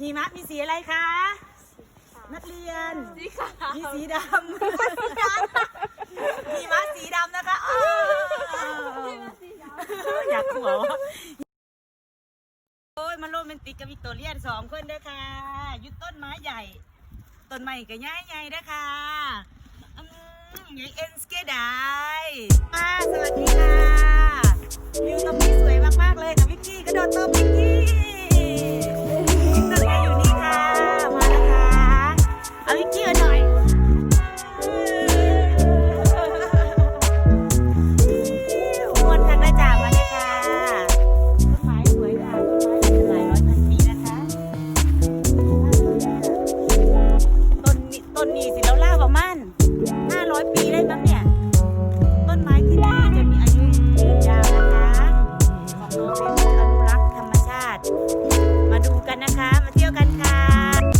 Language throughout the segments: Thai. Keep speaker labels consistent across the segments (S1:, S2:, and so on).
S1: หิมะมีสีอะไรคะ นักเรียน
S2: สีขาว
S1: มีสีดำหิมะสีดำนะคะอ้าวอยากหัววะโอ้ยมาโรแมนติกกับวิกตอเรียนสองคนเด้อค่ะอยุดต้นไม้ใหญ่ ต้นไม้ก็ใหญ่ใหญ่ๆเด้อค่ะอืมใหญ่เอ็นสเกดายอ่าสวัสดีค่ะวิวตรงนี้สวยมากๆ ประมาณ500 ปีได้มั้งเนี่ย ต้นไม้ที่นี่จะมีอายุยืนยาวนะคะ ของโนเวย์จะอนุรักษ์ธรรมชาติ มาดูกันนะคะ มาเที่ยวกันค่ะ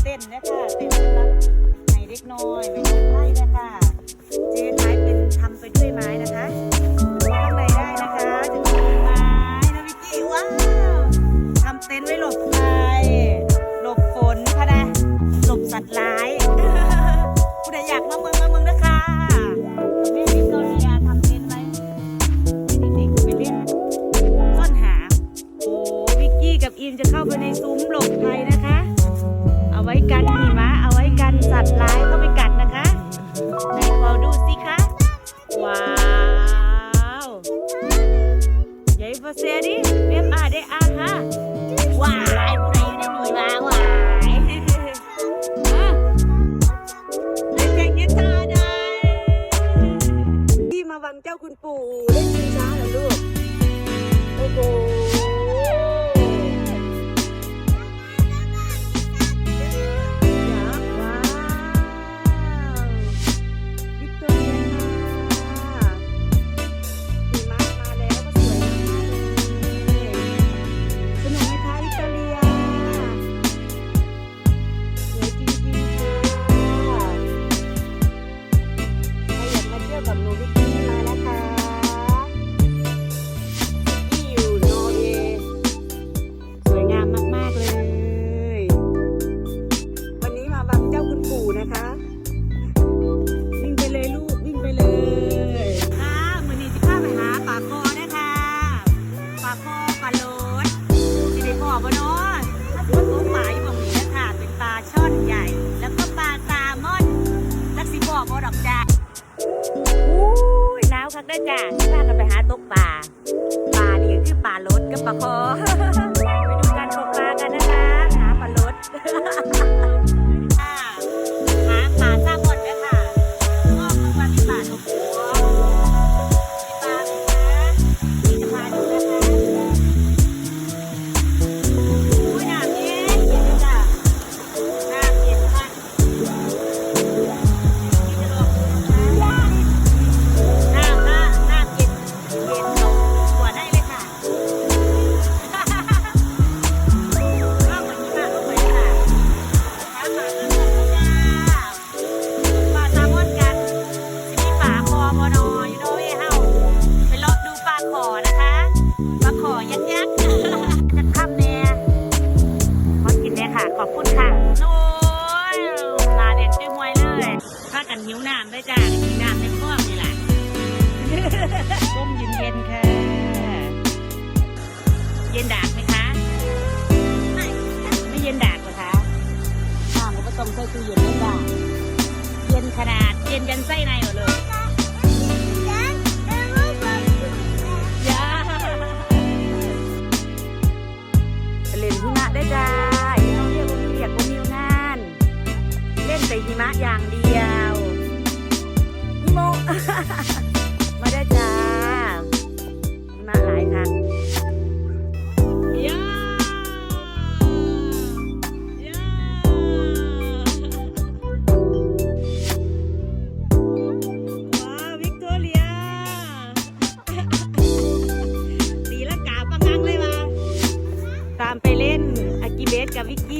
S1: เต้นนะคะเต้นรับให้เด็กน้อยไม่ต้องไล่นะคะเจ๊ท้ายเป็นทำไปด้วยไม้นะคะข้างในได้นะคะจะมีไม้นะวิกกี้ว้าวทำเต็นท์ไว้หลบภัยหลบฝนค่ะนะหลบสัตว์ร้าย ผู้ใดอยากมาเมืองมา Oh. ปล ขอบคุณค่ะโอ้ยลาเด่นด้วยมวยเลยพากันหิวน้ำด้วยจ้ากินน้ำในคลองนี่แหละต้มเย็นๆค่ะ เย็นดากไหมคะไม่เย็นดากเหรอคะน้ำก็ผสมใส่ตู้เย็นด้วยจ้าเย็นขนาดเย็นยันไส้ใน แต่หิมะอย่างเดียวหิโม มาได้จ้าหิมะหลายทางยายาว้าววิกตอเรียตีละกาปังงังเลยว่ะตามไปเล่นอากิเบสกับวิกกี้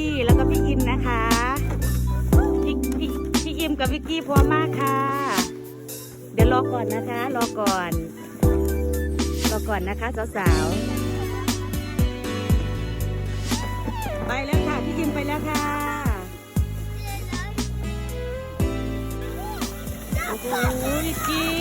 S1: วิกกี้พร้อมมากค่ะ เดี๋ยวรอก่อนนะคะ รอก่อน รอก่อนนะคะสาวๆ ไปแล้วค่ะ พี่ยิมไปแล้วค่ะโอ้โหวิกกี้